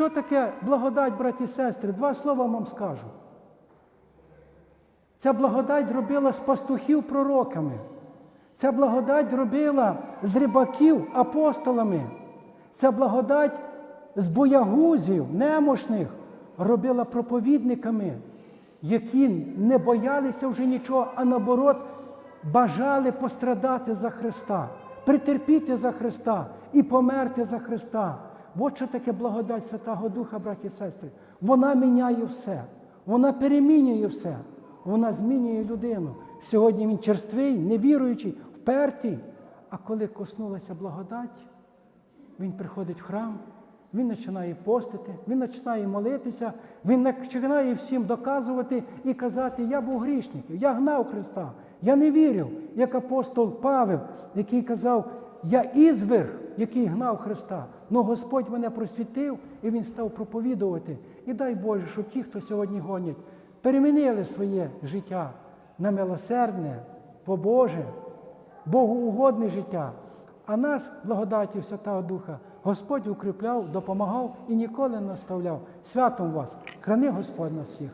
Що таке благодать, браті і сестри? Два слова вам скажу. Ця благодать робила з пастухів пророками. Ця благодать робила з рибаків апостолами. Ця благодать з боягузів, немощних робила проповідниками, які не боялися вже нічого, а наоборот бажали пострадати за Христа, притерпіти за Христа і померти за Христа. От що таке благодать Святого Духа, браті і сестри. Вона міняє все, вона перемінює все, вона змінює людину. Сьогодні він черствий, невіруючий, впертий. А коли коснулася благодать, він приходить в храм, він починає постити, він починає молитися, він починає всім доказувати і казати, я був грішником, я гнав Христа, я не вірив, як апостол Павел, який казав, я ізвир, який гнав Христа. Но Господь мене просвітив і Він став проповідувати. І дай Боже, щоб ті, хто сьогодні гонять, перемінили своє життя на милосердне, побоже, Богоугодне життя. А нас, благодаті Святого Духа, Господь укріпляв, допомагав і ніколи не наставляв. Святом вас, храни Господь нас всіх.